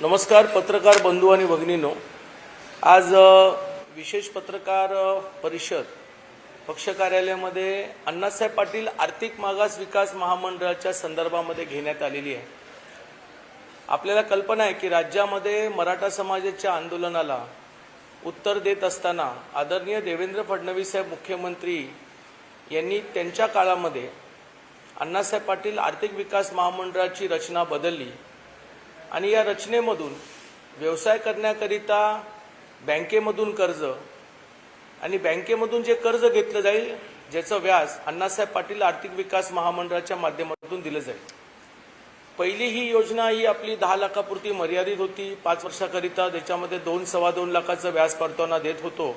नमस्कार पत्रकार बंधू आणि भगिनीनो. आज विशेष पत्रकार परिषद पक्ष कार्यालयामध्ये अण्णासाहेब पाटील आर्थिक मागास विकास महामंडळाच्या संदर्भामध्ये घेण्यात आलेली आहे. आपल्याला कल्पना आहे की राज्यामध्ये मराठा समाजाच्या आंदोलनाला उत्तर देत असताना आदरणीय देवेंद्र फडणवीस साहेब मुख्यमंत्री यांनी त्यांच्या काळामध्ये अण्णासाहेब पाटील आर्थिक विकास महामंडळाची रचना बदलली आणि या रचनेमधून व्यवसाय करण्याकरिता बँकेमधून कर्ज आणि बँकेमधून जे कर्ज घेतलं जाईल ज्याचं व्याज अण्णासाहेब पाटील आर्थिक विकास महामंडळाच्या माध्यमातून दिलं जाईल. पहिली ही योजना ही आपली दहा लाखापुरती मर्यादित होती. पाच वर्षाकरिता त्याच्यामध्ये दोन सव्वा दोन लाखाचं व्याज परताना देत होतो.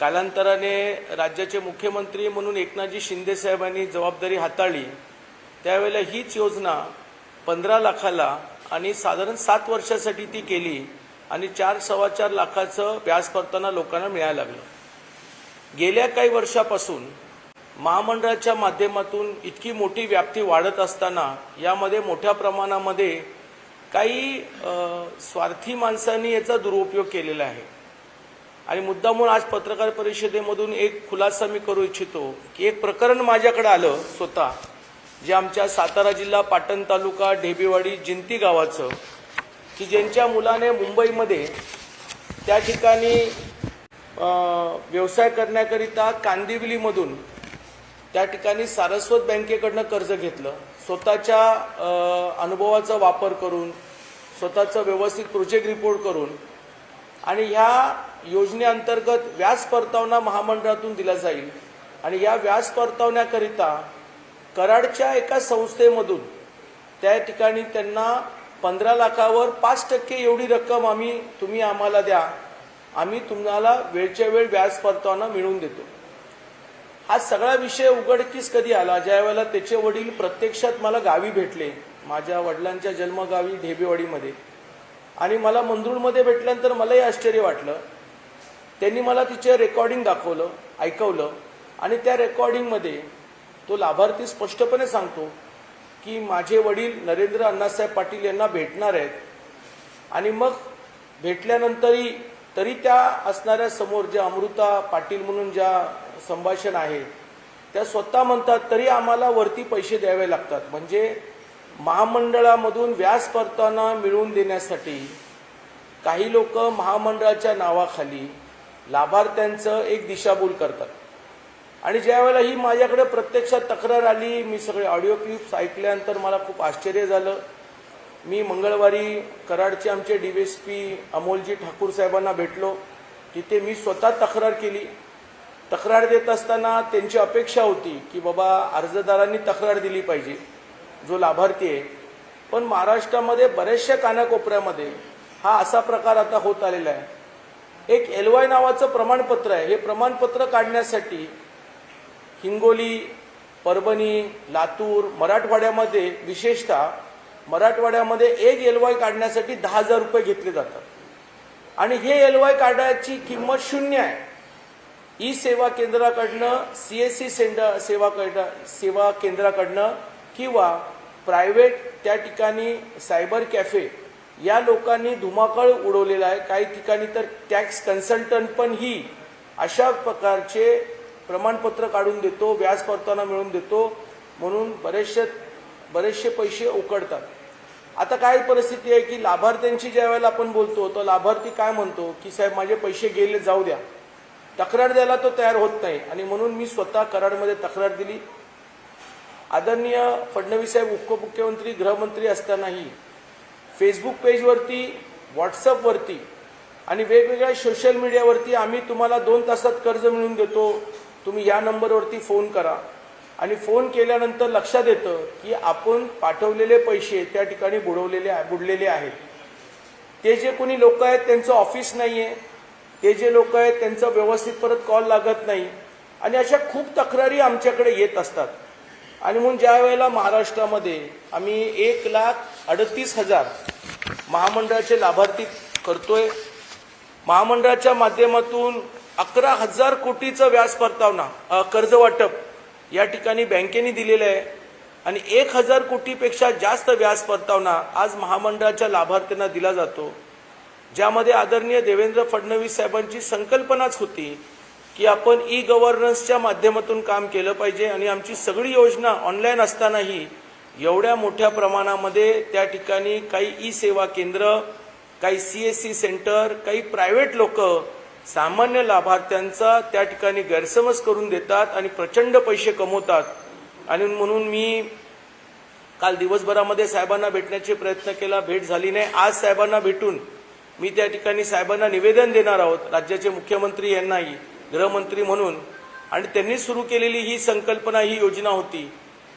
कालांतराने राज्याचे मुख्यमंत्री म्हणून एकनाथजी शिंदे साहेबांनी जबाबदारी हाताळली. त्यावेळेला हीच योजना पंधरा लाखाला आणि साधारण सात वर्षासाठी ती केली आणि चार सव्वा चार लाखाचं व्याज परताना लोकांना मिळायला लागलं. गेल्या काही वर्षापासून महामंडळाच्या माध्यमातून इतकी मोठी व्याप्ती वाढत असताना यामध्ये मोठ्या प्रमाणामध्ये काही स्वार्थी माणसांनी याचा दुरुपयोग केलेला आहे. आणि मुद्दामून आज पत्रकार परिषदेमधून एक खुलासा मी करू इच्छितो की एक प्रकरण माझ्याकडे आलं स्वतः जे आमच्या सातारा जिल्हा पाटण तालुका ढेबेवाडी जिंती गावाचं की ज्यांच्या मुलाने मुंबईमध्ये त्या ठिकाणी व्यवसाय करण्याकरिता कांदिवलीमधून त्या ठिकाणी सारस्वत बँकेकडनं कर्ज घेतलं. स्वतःच्या अनुभवाचा वापर करून स्वतःचं व्यवस्थित प्रोजेक्ट रिपोर्ट करून आणि ह्या योजनेअंतर्गत व्याज परतावना महामंडळातून दिला जाईल. आणि या व्याज परतावण्याकरिता कराडच्या एका संस्थेमधून त्या ठिकाणी त्यांना पंधरा लाखावर पाच टक्के एवढी रक्कम आम्ही तुम्ही आम्हाला द्या. आम्ही तुम्हाला वेळच्या वेळ व्याज परतावना मिळवून देतो. हा सगळा विषय उघडकीस कधी आला? ज्या वेळेला त्याचे वडील प्रत्यक्षात मला गावी भेटले माझ्या वडिलांच्या जन्मगावी ढेबेवाडीमध्ये. आणि मला मंदरूळमध्ये भेटल्यानंतर मलाही आश्चर्य वाटलं. त्यांनी मला तिचे रेकॉर्डिंग दाखवलं ऐकवलं. आणि त्या रेकॉर्डिंगमध्ये तो लाभार्थी स्पष्टपणे सांगतो की माझे वडील नरेंद्र अण्णासाहेब पाटील यांना भेटणार आहेत. आणि मग भेटल्यानंतरही तरी त्या असणाऱ्या समोर ज्या अमृता पाटील म्हणून ज्या संभाषण आहे त्या स्वतः म्हणतात तरी आम्हाला वरती पैसे द्यावे लागतात. म्हणजे महामंडळामधून व्याज परताना मिळवून देण्यासाठी काही लोक महामंडळाच्या नावाखाली लाभार्थ्यांचं एक दिशाभूल करतात. आणि ज्या वेळेला ही माझ्याकडे प्रत्यक्षात तक्रार आली मी सगळे ऑडिओ क्लिप्स ऐकल्यानंतर मला खूप आश्चर्य झालं. मी मंगळवारी कराडचे आमचे डीएसपी अमोलजी ठाकूर साहेबांना भेटलो. तिथे मी स्वतः तक्रार केली. तक्रार देत असताना त्यांची अपेक्षा होती की बाबा अर्जदारांनी तक्रार दिली पाहिजे जो लाभार्थी आहे. पण महाराष्ट्रामध्ये बऱ्याचशा कानाकोपऱ्यामध्ये हा असा प्रकार आता होत आलेला आहे. एक एल वाय नावाचं प्रमाणपत्र आहे. हे प्रमाणपत्र काढण्यासाठी हिंगोली परभणी लातूर मराठवाड्यामध्ये विशेषतः मराठवाड्यामध्ये एक एल वाय काढण्यासाठी दहा हजार रुपये घेतले जातात. आणि हे एल वाय कार्डाची किंमत शून्य आहे. ई सेवा केंद्राकडनं सी एस सी सेंटर सेवा सेवा केंद्राकडनं किंवा प्रायव्हेट त्या ठिकाणी सायबर कॅफे या लोकांनी धुमाकळ उडवलेला आहे. काही ठिकाणी तर टॅक्स कन्सल्टंट पण ही अशा प्रकारचे प्रमाणपत्र काढून देतो व्याज परताना मिळवून देतो म्हणून बरेचसे बरेचसे पैसे उकडतात. आता काय परिस्थिती आहे की लाभार्थ्यांची ज्या वेळेला आपण बोलतो तर लाभार्थी काय म्हणतो की साहेब माझे पैसे गेले जाऊ द्या. तक्रार द्यायला तो तयार होत नाही. आणि म्हणून मी स्वतः कराडमध्ये तक्रार दिली. आदरणीय फडणवीस साहेब उपमुख्यमंत्री गृहमंत्री असतानाही फेसबुक पेजवरती व्हॉट्सअपवरती आणि वेगवेगळ्या सोशल मीडियावरती आम्ही तुम्हाला दोन तासात कर्ज मिळवून देतो. तुम्ही या नंबरवरती फोन करा. आणि फोन केल्यानंतर लक्षात येतं की आपण पाठवलेले पैसे त्या ठिकाणी बुडवलेले बुडलेले आहेत. ते जे कोणी लोक आहेत त्यांचं ऑफिस नाही आहे ते जे लोक आहेत त्यांचं व्यवस्थित परत कॉल लागत नाही. आणि अशा खूप तक्रारी आमच्याकडे येत असतात. आणि म्हणून ज्या वेळेला महाराष्ट्रामध्ये आम्ही एक लाख अडतीस हजार महामंडळाचे लाभार्थी करतोय. महामंडळाच्या माध्यमातून अकरा हजार कोटीचं व्याज परतावना कर्ज वाटप या ठिकाणी बँकेने दिलेलं आहे. आणि एक हजार कोटीपेक्षा जास्त व्याज परतावना आज महामंडळाच्या लाभार्थ्यांना दिला जातो. ज्यामध्ये आदरणीय देवेंद्र फडणवीस साहेबांची संकल्पनाच होती की आपण ई गव्हर्नन्सच्या माध्यमातून काम केलं पाहिजे आणि आमची सगळी योजना ऑनलाईन असतानाही एवढ्या मोठ्या प्रमाणामध्ये त्या ठिकाणी काही ई सेवा केंद्र काही सी एस सी सेंटर काही प्रायव्हेट लोक सामान्य लाभार्थ्यांचा त्या ठिकाणी गैरसमज करून देतात आणि प्रचंड पैसे कमवतात. आणि म्हणून मी काल दिवसभरामध्ये साहेबांना भेटण्याचे प्रयत्न केला भेट झाली नाही. आज साहेबांना भेटून मी त्या ठिकाणी साहेबांना निवेदन देणार आहोत राज्याचे मुख्यमंत्री यांनाही गृहमंत्री म्हणून. आणि त्यांनी सुरू केलेली ही संकल्पना ही योजना होती.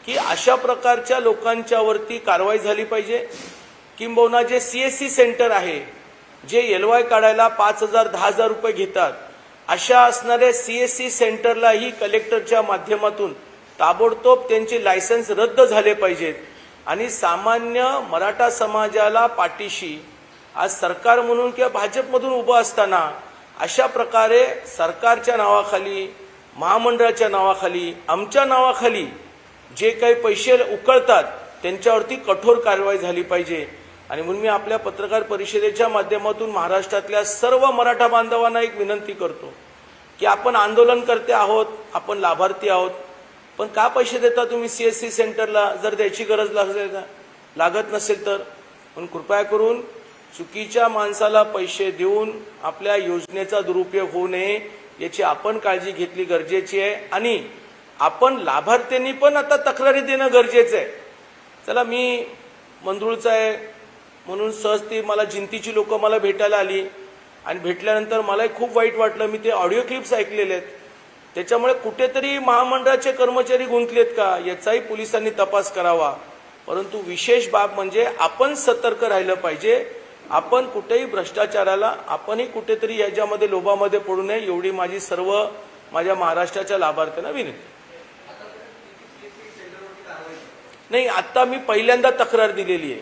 की अशा प्रकारच्या लोकांच्यावरती कारवाई झाली पाहिजे. किंबहुना जे सी एस सी सेंटर आहे जे एल वाय काढायला पाच हजार दहा हजार रुपये घेतात अशा असणाऱ्या सी एस सी सेंटरलाही कलेक्टरच्या माध्यमातून ताबडतोब त्यांचे लायसन्स रद्द झाले पाहिजेत. आणि सामान्य मराठा समाजाला पाठीशी आज सरकार म्हणून किंवा भाजपमधून उभं असताना अशा प्रकारे सरकारच्या नावाखाली महामंडळाच्या नावाखाली आमच्या नावाखाली जे काही पैसे उकळतात त्यांच्यावरती कठोर कारवाई झाली पाहिजे. आणि म्हणून मी आपल्या पत्रकार परिषदेच्या माध्यमातून महाराष्ट्रातल्या सर्व मराठा बांधवांना एक विनंती करतो की आपण आंदोलनकर्ते आहोत आपण लाभार्थी आहोत. पण का पैसे देता तुम्ही सी एस सी सेंटरला? जर द्यायची गरज लागेल का? लागत नसेल तर. म्हणून कृपया करून चुकीच्या माणसाला पैसे देऊन आपल्या योजनेचा दुरुपयोग होऊ नये याची आपण काळजी घेतली गरजेची आहे. आणि आपण लाभार्थ्यांनी पण आता तक्रारी देणं गरजेचं आहे. चला मी मंदुळचा आहे. म्हणून सहज ती मला जिंतीची लोक मला भेटायला आली. आणि भेटल्यानंतर मलाही खूप वाईट वाटलं. मी ते ऑडिओ क्लिप्स ऐकलेले आहेत. त्याच्यामुळे कुठेतरी महामंडळाचे कर्मचारी गुंतलेत का? याचाही पोलिसांनी तपास करावा. परंतु विशेष बाब म्हणजे आपण सतर्क राहिलं पाहिजे. आपण कुठेही भ्रष्टाचाराला आपणही कुठेतरी याच्यामध्ये लोभामध्ये पडू नये एवढी माझी सर्व माझ्या महाराष्ट्राच्या लाभार्थ्यांना विनंती. नाही आत्ता मी पहिल्यांदा तक्रार दिलेली आहे.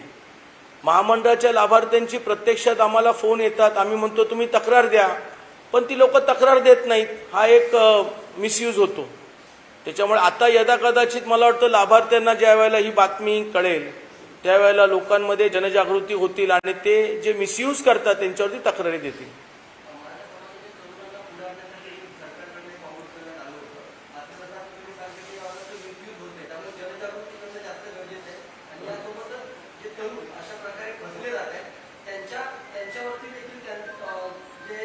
महामंडळाच्या लाभार्थ्यांची प्रत्यक्षात आम्हाला फोन येतात. आम्ही म्हणतो तुम्ही तक्रार द्या. पण ती लोक तक्रार देत नाहीत. हा एक मिसयूज होतो. त्याच्यामुळे आता यदा कदाचित मला वाटतं लाभार्थ्यांना ज्या वेळेला ही बातमी कळेल त्यावेळेला लोकांमध्ये जनजागृती होतील आणि ते जे मिसयूज करतात त्यांच्यावरती तक्रारी देतील जे तरुण अशा प्रकारे फसले जात आहेत त्यांच्या त्यांच्यावरती देखील त्यां- अं, जे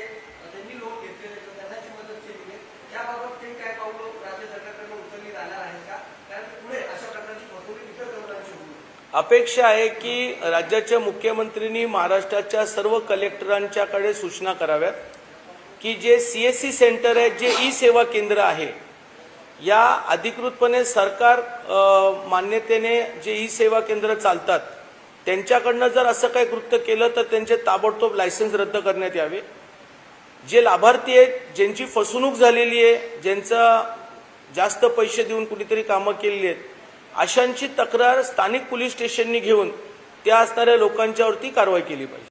त्यांनी लोक घेतलेले आहेत, त्यांना जी मदत केली आहे त्याबाबत काही काय पावलं राज्य सरकारकडून उचलली जाणार आहेत का कारण पुढे अशा प्रकारची फसवणूक इतर तरुणांची होऊ नये. अपेक्षा आहे की राज्याच्या मुख्यमंत्र्यांनी महाराष्ट्राच्या सर्व कलेक्टरांच्याकडे सूचना कराव्यात की जे सी एस सी सेंटर आहे जे ई सेवा केंद्र आहे या अधिकृतपणे सरकार मान्यतेने जे ई सेवा केंद्र चालतात त्यांच्याकडनं जर असं काही कृत्य केलं तर त्यांचे ताबडतोब लायसन्स रद्द करण्यात यावे. जे लाभार्थी आहेत ज्यांची फसवणूक झालेली आहे ज्यांचा जास्त पैसे देऊन कुणीतरी कामं केलेली आहेत अशांची तक्रार स्थानिक पोलीस स्टेशननी घेऊन त्या असणाऱ्या लोकांच्यावरती कारवाई केली पाहिजे.